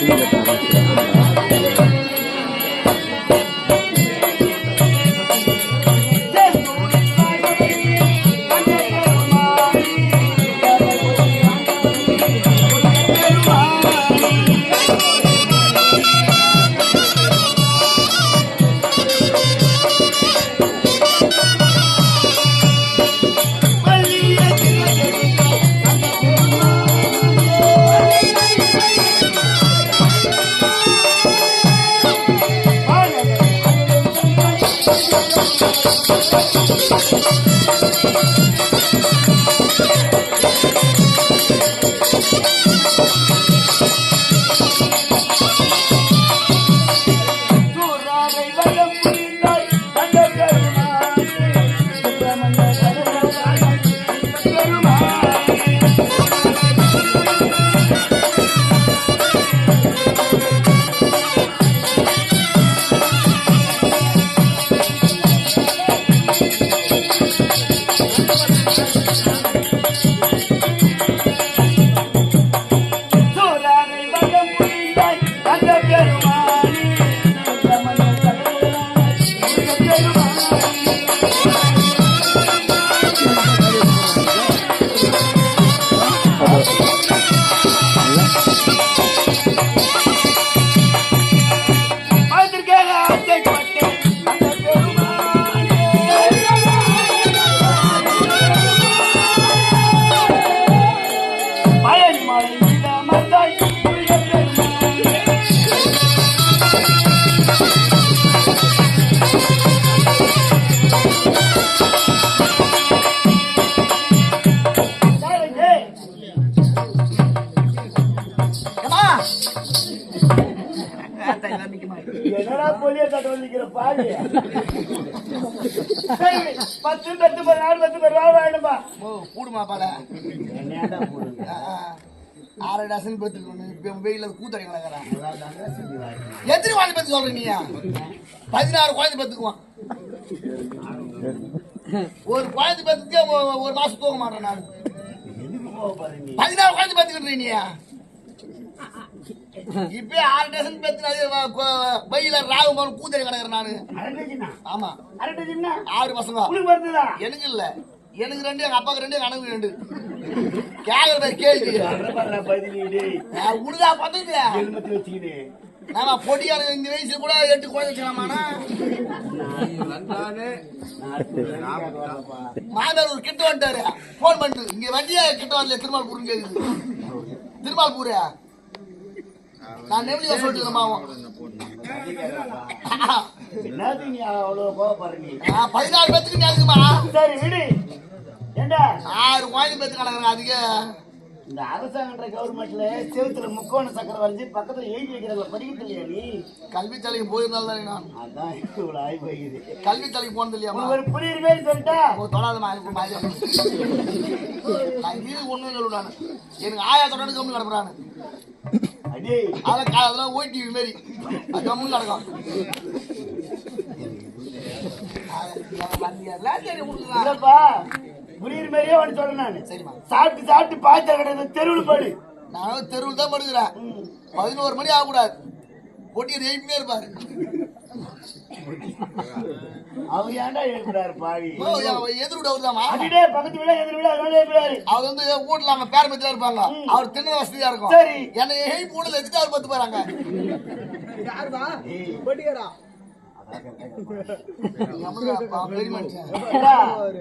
சூறாரை என்னடா பொலிய தட்ட வந்திருக்கிற பாரு சரி, பத்து பத்து பத்து பதினாறு வேணும்பா ஓ கூடுமா பால ஆறு டசன் பத்து வெயில கூத்தடி கிடக்குறான். எத்தனை குழந்தை பத்து சொல்ற பதினாறு குழந்தை பத்துக்குவான் ஒரு குழந்தை பத்துக்கே ஒரு மாசம் தூங்க மாட்டேன் நான். பதினாறு குழந்தை பத்துக்கிட்டு நீ? இப்பயே ஆறு டசன் பத்து வெயில ராகு போன கூத்தடி கிடக்குறேன் நானு. ஆமா. ஆறு பசங்க. எனக்கு இல்ல. எனக்கு ரெண்டு எங்க அப்பாவுக்கு ரெண்டு எங்க அண்ணனுக்கு ரெண்டு. கேக்குற மாதிரி கேள்வி. உடுதா வச்சுக்கிட்டு நாம பொடியாரு இந்த வயசுல கூட எட்டு குழந்தை வச்சுக்கலாமாண்ணா? மாதர் ஒரு கிட்ட வந்துட்டாரு. போன் பண்ணிட்டு இங்க வண்டியா? கிட்ட வரல திருமால்பூர் கேக்குது. திருமால்பூர் நான் நெவலியா சொல்லிட்டு இருக்கேன் மாவன். என்னது நீ அவ்வளவு பதினாறு பேத்துக்கு நேருக்குமா சரி விடு. ஏண்டா? ஆறு குழந்தை பேத்து கிடக்குறாங்க அதுக்கு இந்த அரசாங்கன்ற கவர்மெண்ட்ல செவுத்துல முக்கோண சக்கரம் வரைஞ்சி பக்கத்துல எழுதி வைக்கிறாங்க படிக்கிறது இல்லையா நீ? கல்வி தலைக்கு போயிருந்தாலும் தானே நான். அதான் இவ்வளவு ஆகி போகுது கல்வி தலைக்கு போனது உனக்கு ஒரு புரியுற மாதிரி சொல்லிட்டா? மாதிரி நான் இது ஒண்ணும் சொல்லுவேன் நானு. எனக்கு ஆயா தொடர்ந்து கம்மி கிடப்புறானு அடே அதெல்லாம் அதெல்லாம் ஓய் டிவி மாரி அது கம்மி கிடக்கும் அதெல்லாம் சரி விட்டுக்கலாம். இல்லப்பா புரியுற மாதிரியே ஒன்று சொல்றேன் நான். சரிம்மா. சாப்பிட்டு சாப்பிட்டு பாய்ச்சல் கிடையாது தெருவில் படு. நானும் தெருவில் தான் படுக்கிறேன். பதினோரு மணி ஆகக்கூடாது. பொட்டியர் எழுப்பினே இருப்பாரு. அவர் ஏன்டா எழுப்புறாரு பாவி? ஓ, அவன் எதிர் விட வருதாமா அடிடே பக்கத்து விட எதிர் விட அதனால எழுப்புறாரு அவர் வந்து வீட்டுல அவங்க பேர மத்தியா இருப்பாங்க. அவர் தின்ன வசதியா இருக்கும். சரி. என்னை எழுப்பி வீட்டுல அவர் பத்து போறாங்க.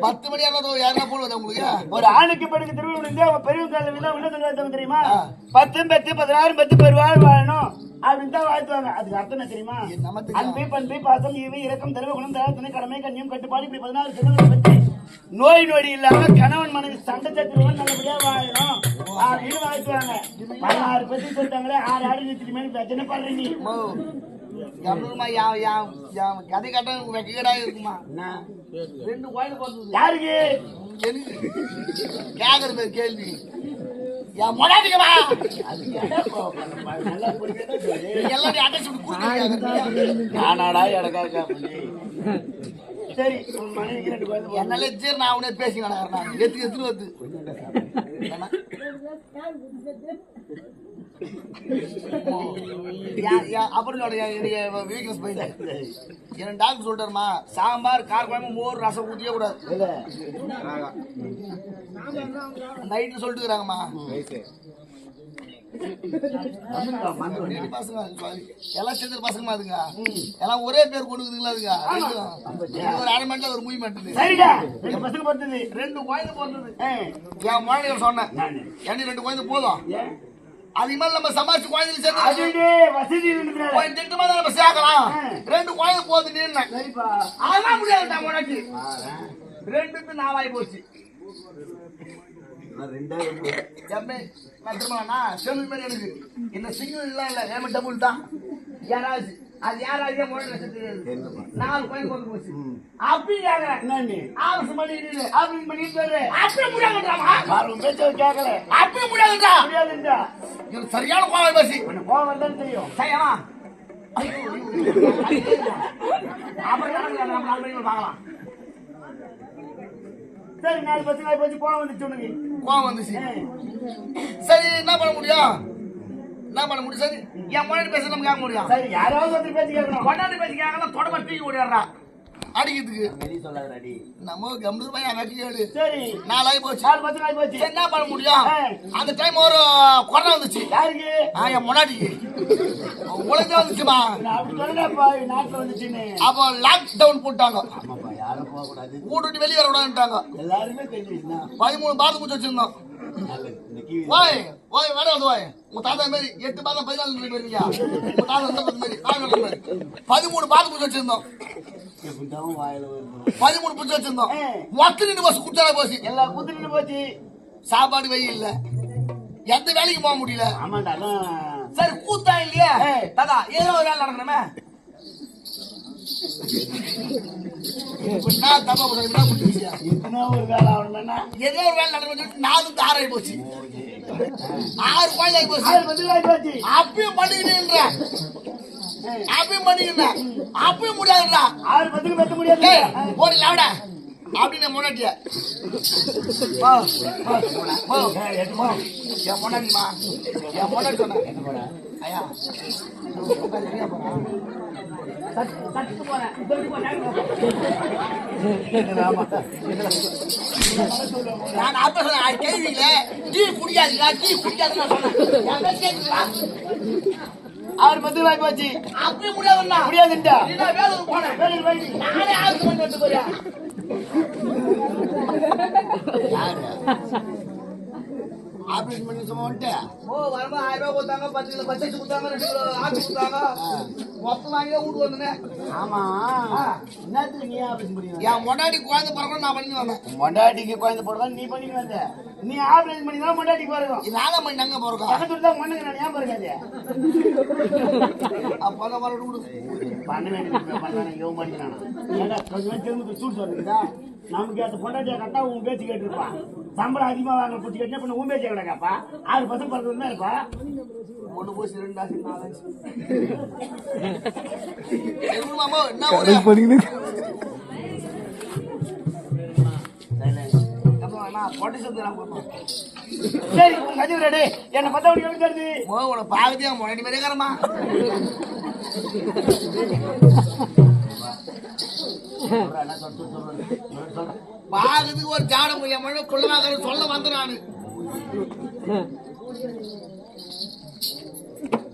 பத்து மணி யாருன்னா போடுவது உங்களுக்கு? ஒரு ஆணுக்கு பெண்ணுக்கு திருவிழா முடிஞ்சு அவங்க பெரிய தெரியுமா? பத்தும் பத்து பதினாறு பத்து பெருவாழ் வாழணும். அப்படின்னு தான் வாழ்த்துவாங்க அதுக்கு அர்த்தம் தெரியுமா. அன்பு பண்பு பாசம் ஈவு இரக்கம் தருவ குணம் தராத்தனை கடமை கண்ணியம் கட்டுப்பாடு இப்படி பதினாறு திருவிழா பற்றி நோய் நொடி இல்லாம கணவன் மனைவி சண்டை சத்துருவன் நல்லபடியா வாழணும். அப்படின்னு வாழ்த்துவாங்க பதினாறு பத்தி சொல்லிட்டாங்களே ஆறு ஆடு நிறுத்தி மேலே பிரச்சனை யா- யா- கதை கட்ட வெக்கடா இருக்குமா? ரெண்டு பிறந்தது யாருக்கு? எனக்கு. கேக்குற பேர் கேள்வி. என் மொழாட்டிக்கமா நானாடா சரி மனைவிக்கு ரெண்டு குழந்தை. என்னால சரி நான் அவனே பேசி நடக்கிறேன் எத்து எத்துன்னு வந்து. அப்புறம் என்னுடைய வீக்னஸ் போயில என் டாக்டர் சொல்லிட்டாருமா சாம்பார் கார குழம்பு மோர் ரசம் ஊற்றியே கூடாது. நைட்டு சொல்லிட்டு இருக்கிறாங்கம்மா வந்துட்டா, மந்து வந்து. ரெண்டு பசங்க எல்லாம் சேர்ந்து பசங்கமா அதுங்க எல்லாம் ஒரே பேர் கொடுக்குதுங்களா அதுங்க ஒரு அரை மணி ஒரு மட்டும் சரிடா ரெண்டு பசங்க பிறந்தது ரெண்டு குழந்தை பிறந்தது. என் குழந்தைகள் சொன்னேன். எனக்கு ரெண்டு குழந்தை போதும்? அதுக்கு மேல நம்ம சமாளிச்சு அதுடே, வசதி இருந்ததுனால. கொஞ்சம் திட்டமா தான் நம்ம சேர்க்கலாம் ஆ. ரெண்டு குழந்தை சரிப்பா அதெல்லாம் முடியாதுடா உனக்கு. ரெண்டுக்கு நாவாய் போச்சு நான் ரெண்டே ரெண்டு. எப்பே நான் திரும்ப செல்வி மாதிரி எனக்கு இந்த சிங்கிள் எல்லாம் இல்ல ஏமா டபுள் தான் யாராவது அது யாராவது முன்னாடி தெரியாது நாலு குழந்தை வந்து போச்சு அப்படி கேக்குறேன் என்னன்னு? ஆபரேஷன் பண்ணிட்டு ஆபரேஷன் பண்ணிட்டு வர்ற. அப்படி அவர் கேட்கல. அப்படி முடியாதுன்றா முடியாதுன்றா. எனக்கு சரியான கோவம் பேசி கோவம் வருதான்னு தெரியும். மணிக்கு பார்க்கலாம் சரி, நாலு பசங்க ஆகி போச்சு, கோவம் வந்துச்சு. கோவம் வந்துச்சு. சரி என்ன பண்ண முடியும் என்ன பண்ண முடியும் சரி? என் முன்னாடி பேச நம்ம கேட்க முடியும்? சரி, யாராவது ஒருத்தர் பேச்சு கேட்கணும். கொண்டாடி பேசி கேட்கலாம் தொடர்பா தூக்கி ஓடிடுறா அடிக்கிறதுக்கு. வெளிய. நம்ம கம்ப்யூட்டர் பையன் வெட்டி கேடு சரி, நாளாகி போச்சு. நாலு பசங்க ஆகி போச்சு. என்ன பண்ண முடியும். அந்த டைம் ஒரு கொரோனா வந்துச்சு. யாருக்கு? ஆ, என் முன்னாடிக்கு உலகே வந்துச்சுமா? நாட்டுல வந்துச்சுன்னு. அப்போ லாக் டவுன் போட்டாங்க விட்டு வெளியே வர எல்லாருமே தெரிஞ்சுச்சுன்னா. பதிமூணு பாத்து பூச்சி வச்சிருந்தோம். ஓய் வேலை வந்து ஓய் உங்க தாத்தா மாரி எட்டு பாதம் பதினாலு நிலை உங்க தாத்தா வந்து மாதிரி மாதிரி பதிமூணு பாத்து பூச்சி வச்சிருந்தோம். பதிமூணு பூச்சி வச்சிருந்தோம். மொத்த நின்று பஸ் குச்சால போச்சு. எல்லா குத்துட்டு போச்சு. சாப்பாடு வெயில் இல்ல. எந்த வேலைக்கு போக முடியல. ஆமாண்டா சரி கூத்தா இல்லையா. தாத்தா ஏதோ ஒரு வேலை நடக்கணுமே நான் தப்பா சொல்றேன் என்ன புரிஞ்சுச்சியா? எத்தனை ஒரு வேலை ஆகணும்னா ஏதோ ஒரு வேலை நடக்கணும் நாலு தாராய் போச்சு. ஆறு குழந்தை ஆகி போச்சு. அப்பயும் பண்ணிக்கிட்டு அப்பயும் பண்ணிக்கிட்டேன் அப்பயும் முடியாதுடா. ஆறு பசங்க பெற்ற முடியாது லாவடா. அப்படின்னு முன்னாடிய. என் முன்னாடிமா என் முன்னாடி சொன்னேன் ஐயா. நான் அப்ப சொன்னேன் கேள்வியில டீ குடிக்காதீங்களா டீ குடிக்காதுன்னு நான் சொன்னேன். என் பேச்சு. முடியாதுண்டா போனேன். வேலைக்கு நானே ஆளுக்கு ஆபரேஷன் பண்ணி வந்துட்டேன் ஓ வரும்போது ஆயிரம் ரூபாய் கொடுத்தாங்க பத்து கிலோ பச்சை கொடுத்தாங்க ரெண்டு கிலோ ஆட்டு கொடுத்தாங்க. மொத்தம் வாங்கி வீட்டு வந்தேன். ஆமா. என்னத்துக்கு நீ ஆபரேஷன் பண்ணி என் முன்னாடி குழந்தை பிறகு நான் பண்ணி வந்தேன். மொண்டாட்டிக்கு குழந்தை போடுறதா நீ பண்ணி வந்த. நீ ஆபரேஷன் பண்ணி தான் மொண்டாட்டிக்கு பாருங்க. நானும் பண்ணி அங்க போறோம் பக்கத்துல தான் மண்ணுங்க நான் ஏன் பாருங்க அப்போ அந்த மாதிரி விடு. பண்ண வேண்டியது பண்ணானே யோ மாட்டேங்கிறானா ஏண்டா கொஞ்சம் திரும்ப சூடு சொல்லுங்கதா நமக்கு அந்த பொண்டாட்டியா கட்டா உன் பேச்சு கேட்டிருப்பான் சம்பளம் அதிகமா வாங்க பிடிச்சி கட்டினா பண்ண உன் பேச்சு கிடக்காப்பா? ஆறு பசங்க பக்கத்துல தான் இருப்பா ஒண்ணு போச்சு ரெண்டு ஆச்சு நாலு ஆச்சு. சரி உங்க ரெடி என்னை மணிக்கு எப்படி தருது ஓ உன பாகத்தியா முன்னாடி மாதிரியே கரமா பாகத்துக்கு ஒரு ஜாடம் மழை குள்ளமாக சொல்ல வந்த நானு.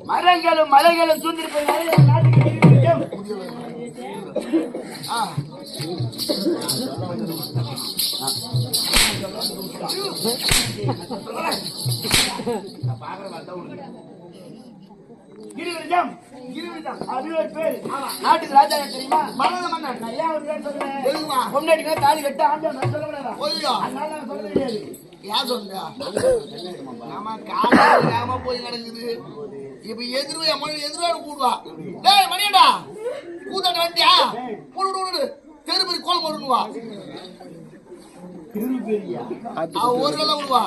மரங்களும் மலைகளும் நாட்டுக்கு தெரிவிக்கும். ஆ அது ஒரு பேர் நாட்டுக்கு ராஜா தெரியுமா மரண மன்னன் நான் ஒரு பேர் சொல்றேன் தாலி கட்ட நான் சொல்ல கூடாதா அதனால நான் சொல்ல யார் சொல்றா ஆமா போய் நடக்குது இப்ப எதிர்வு எதிர்வாடு கூடுவா டேய் மணியடா கூத்தாட்ட வண்டியா போடு விடு விடு தெரு பெரிய கோலம் அவன் ஒரு வேலை விடுவா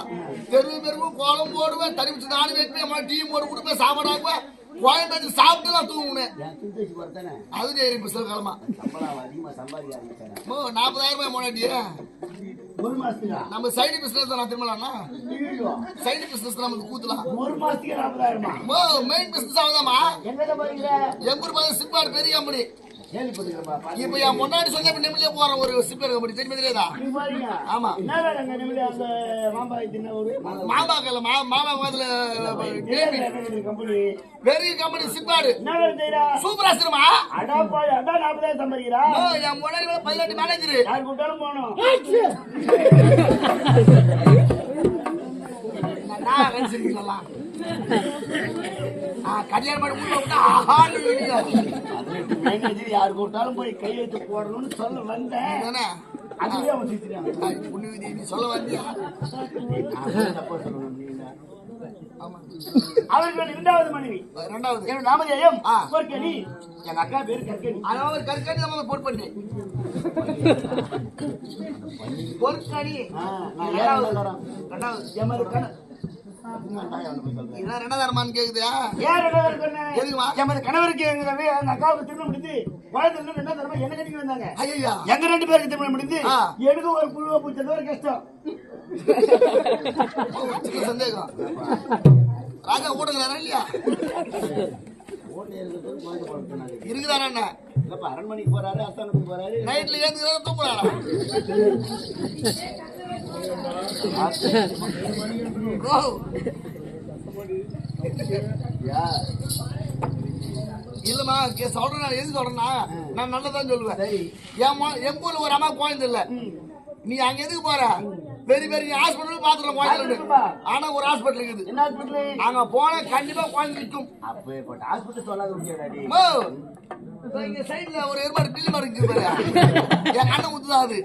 தெரு பெருவும் கோலம் போடுவேன். தறி வச்சு நானும் வைப்பேன். அம்மா டீ போட்டு கொடுப்பேன் சாப்பாடு கோயம் வச்சு சாப்பிட்டு நான் தூங்குனேன் அது சம்பாதிக்க ஆரம்பிச்சேன் ஓ நாற்பதாயிரம் ரூபாய் முன்னாடி ஒரு மாசத்துக்கா? நம்ம சைடு பிசினஸ் தான் திரும்பலாம்னா சைடு பிசினஸ் நமக்கு கூத்தலாம் ஒரு மாசத்துக்கு நாற்பதாயிரமா? ஓ மெயின் பிசினஸ் ஆகுதாமா எங்க எங்கூர் பார்த்து சிப்பாடு பெரிய கம்பெனி. இப்ப என் முன்னாடி இப்ப நிம்மதியா போறேன் ஒரு சிப்பர் கம்பெனி தெரியுமா ஆமா. என்ன வேலை அங்க நிமிடம் அந்த மாம்பாய் தின்ன ஒரு மாமாக்கல்ல மா மாமா பக்கத்துல கம்பெனி பெரிய கம்பெனி சிப்பாடு. சூப்பரா ஓ என் முன்னாடி பதினெட்டு மேனேஜர் போகணும். நான் கல்யாணம் பண்ணி விட்டா ஆஹான்னு விடுங்க. மேனேஜர் யார் கூட்டாலும் போய் கையெழுத்து போடணும்னு சொல்ல வந்தேன் தானே? அதுவே அவன் சிரிச்சிட்டான். ஆ, புண்ணு விதி நீ சொல்ல வந்தியா தப்பா சொல்லணும். ஆமா அவர்கள் இரண்டாவது மனைவி ரெண்டாவது என்னோட நாமதேயம் ஆ. பொற்கனி எங்க அக்கா பேரு கற்கனி அதான் ஒரு கற்கடி நம்ம போட் பண்ணி பொற்கடி ஆ, நான் ஏழாவது தரம். ரெண்டாவது எமது தரமான்னு கேக்குதா கணவருக்கு எங்க அக்காவுக்கு திருமணம் குழந்தை இன்னும் ரெண்டாவது தரமா? என்ன கட்டிக்கு வந்தாங்க? ஐயா எங்க ரெண்டு பேருக்கு திருமணம் ஆ. எனக்கு ஒரு புழுவை பூச்சது ஒரு கஷ்டம். சந்தேகம். ராஜா ஓடுங்கிறாரா இல்லையா? இருக்குதாரா என்ன? அரண்மனைக்கு போறாரு அஸ்தானத்துக்கு போறாரு. நைட்ல ஏந்துக்கிறாரா தூங்குறாரா. இல்லம்மா கே- சொல்றேன் நான் எது சொல்றேன்னா நான் நல்லதான் சொல்லுவேன். என் என் ஊர்ல ஒரு அம்மா குழந்தை இல்ல நீ அங்க எதுக்கு போற? பெரிய பெரிய ஹாஸ்பிட்டல் பாத்துக்கலாம் குழந்தை ஹாஸ்பிட்டலுக்கா? ஆனா ஒரு ஹாஸ்பிட்டல் இருக்குது. என்ன ஹாஸ்பிட்டல் அங்க போனா கண்டிப்பா குழந்தை நிற்கும். அப்பேற்பட்ட ஹாஸ்பிட்டல் சொல்லாத முடியாடாடி மோ, இதோ இங்க சைடுல ஒரு எருமாடு பில்லு மாடு இருக்கு பாரு. என் அண்ணன் ஊத்துதான் அது.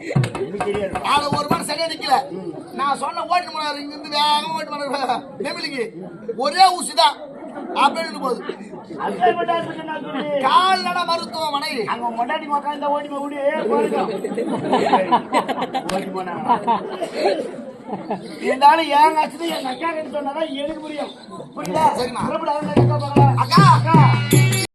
அது ஒரு மாடு சரியா நிக்கல. நான் சொன்ன ஓட்டு போனாரு இங்க இருந்து வேகமா ஓட்டு போனாரு நெமிலிக்கு. ஒரே ஊசி தான் அப்படின்னு போகுது கால்நட மருத்துவமனை. அங்க உட்காந்து ஓடி போய் ஓடி போறோம் ஓடி போனாங்க இருந்தாலும் ஏன் ஆச்சு எங்க அக்கா கிட்ட சொன்னாதான் எனக்கு புரியும். புரியுதா? சரிம்மா. அக்கா! அக்கா!